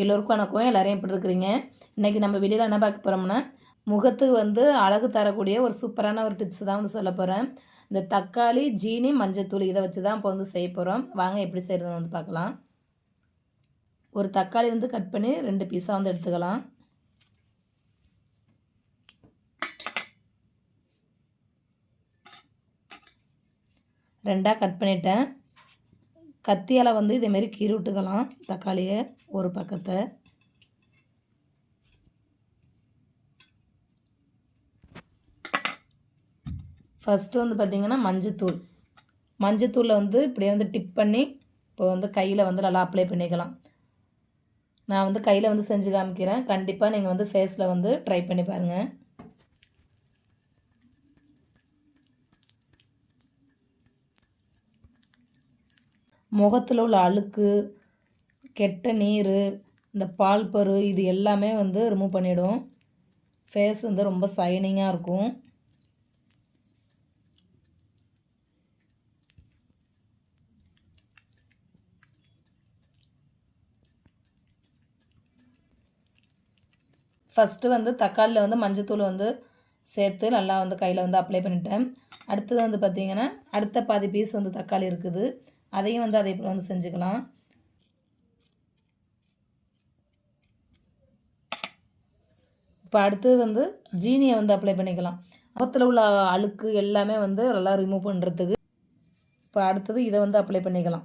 எல்லோருக்கும் வணக்கம். எல்லோரும் எப்படி இருக்கிறீங்க? இன்றைக்கி நம்ம வெளியில் என்ன பார்க்க போகிறோம்னா முகத்துக்கு வந்து அழகு தரக்கூடிய ஒரு சூப்பரான ஒரு டிப்ஸ் தான் வந்து சொல்ல போகிறேன் இந்த தக்காளி ஜீனி மஞ்சத்தூள் இதை வச்சு தான் இப்போ வந்து செய்ய போகிறோம் வாங்க எப்படி செய்கிறதுன்னு வந்து பார்க்கலாம். ஒரு தக்காளி வந்து கட் பண்ணி ரெண்டு பீஸாக வந்து எடுத்துக்கலாம். ரெண்டாக கட் பண்ணிட்டேன். கத்தியால் வந்து இதேமாரி கீறி விட்டுக்கலாம் தக்காளியை ஒரு பக்கத்தை. ஃபஸ்ட்டு வந்து பார்த்திங்கன்னா மஞ்சத்தூள். மஞ்சத்தூளில் வந்து இப்படியே வந்து டிப் பண்ணி இப்போ வந்து கையில் வந்து நல்லா அப்ளை பண்ணிக்கலாம். நான் வந்து கையில் வந்து செஞ்சு காமிக்கிறேன். கண்டிப்பாக நீங்கள் வந்து ஃபேஸில் வந்து ட்ரை பண்ணி பாருங்கள் முகத்தில் உள்ள அழுக்கு கெட்ட நீர் இந்த பால் பரு இது எல்லாமே வந்து ரிமூவ் பண்ணிவிடும் ஃபேஸ் வந்து ரொம்ப சைனிங்காக இருக்கும். ஃபஸ்ட்டு வந்து தக்காளியில் வந்து மஞ்சத்தூள் வந்து சேர்த்து நல்லா வந்து கையில் வந்து அப்ளை பண்ணிட்டேன். அடுத்தது வந்து பார்த்திங்கன்னா அடுத்த பாதி பீஸ் வந்து தக்காளி இருக்குது. அதையும் வந்து அதே போல் வந்து செஞ்சுக்கலாம். இப்போ அடுத்தது வந்து ஜீனியை வந்து அப்ளை பண்ணிக்கலாம். முகத்தில் உள்ள அழுக்கு எல்லாமே வந்து நல்லா ரிமூவ் பண்ணுறதுக்கு இப்போ அடுத்தது இதை வந்து அப்ளை பண்ணிக்கலாம்.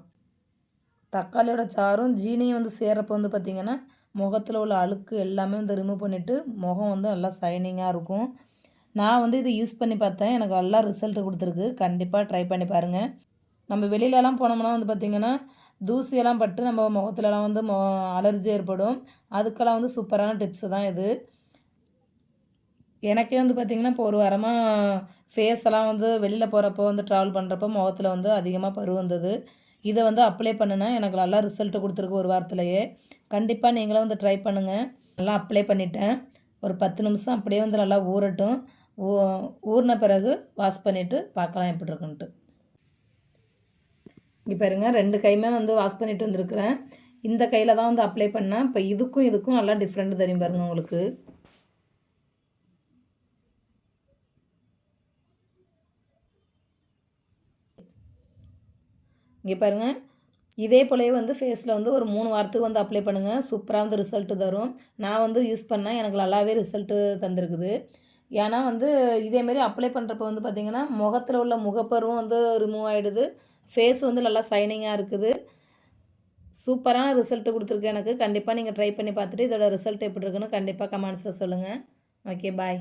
தக்காளியோட சாரும் ஜீனியும் வந்து சேர்றப்போ வந்து பார்த்திங்கன்னா முகத்தில் உள்ள அழுக்கு எல்லாமே வந்து ரிமூவ் பண்ணிவிட்டு முகம் வந்து நல்லா சைனிங்காக இருக்கும். நான் வந்து இதை யூஸ் பண்ணி பார்த்தேன். எனக்கு நல்லா ரிசல்ட் கொடுத்துருக்கு. கண்டிப்பாக ட்ரை பண்ணி பாருங்கள் நம்ம வெளியிலலாம் போனோம்னா வந்து பார்த்திங்கன்னா தூசியெல்லாம் பட்டு நம்ம முகத்துலலாம் வந்து மொ அலர்ஜி ஏற்படும். அதுக்கெல்லாம் வந்து சூப்பரான டிப்ஸு தான் இது. எனக்கே வந்து பார்த்திங்கன்னா இப்போ ஒரு வாரமாக ஃபேஸ் எல்லாம் வந்து வெளியில் போகிறப்போ வந்து ட்ராவல் பண்ணுறப்போ முகத்தில் வந்து அதிகமாக பரு வந்தது. இதை வந்து அப்ளை பண்ணுனா எனக்கு நல்லா ரிசல்ட்டு கொடுத்துருக்கு ஒரு வாரத்துலையே. கண்டிப்பாக நீங்களும் வந்து ட்ரை பண்ணுங்கள் நல்லா அப்ளை பண்ணிட்டேன். ஒரு பத்து நிமிஷம் அப்படியே வந்து நல்லா ஊறட்டும். ஊ ஊறின பிறகு வாஷ் பண்ணிவிட்டு பார்க்கலாம் எப்படி இருக்குன்ட்டு. இங்கே பாருங்கள் ரெண்டு கையுமே வந்து வாஷ் பண்ணிட்டு வந்திருக்கிறேன். இந்த கையில் தான் வந்து அப்ளை பண்ணேன். இப்போ இதுக்கும் இதுக்கும் நல்லா டிஃப்ரெண்ட் தெரியும் பாருங்கள் உங்களுக்கு. இங்கே பாருங்கள் இதே போலவே வந்து ஃபேஸில் வந்து ஒரு மூணு வாரத்துக்கு வந்து அப்ளை பண்ணுங்கள் சூப்பராக வந்து ரிசல்ட்டு தரும். நான் வந்து யூஸ் பண்ணேன். எனக்கு நல்லாவே ரிசல்ட்டு தந்திருக்குது. ஏன்னா வந்து இதேமாரி அப்ளை பண்ணுறப்ப வந்து பார்த்திங்கன்னா முகத்தில் உள்ள முகப்பருவும் வந்து ரிமூவ் ஆகிடுது ஃபேஸ் வந்து நல்லா சைனிங்காக இருக்குது. சூப்பரான ரிசல்ட்டு கொடுத்துருக்கு எனக்கு. கண்டிப்பாக நீங்கள் ட்ரை பண்ணி பார்த்துட்டு இதோட ரிசல்ட் எப்படி இருக்குன்னு கண்டிப்பாக கமெண்ட்ஸில் சொல்லுங்கள் ஓகே பாய்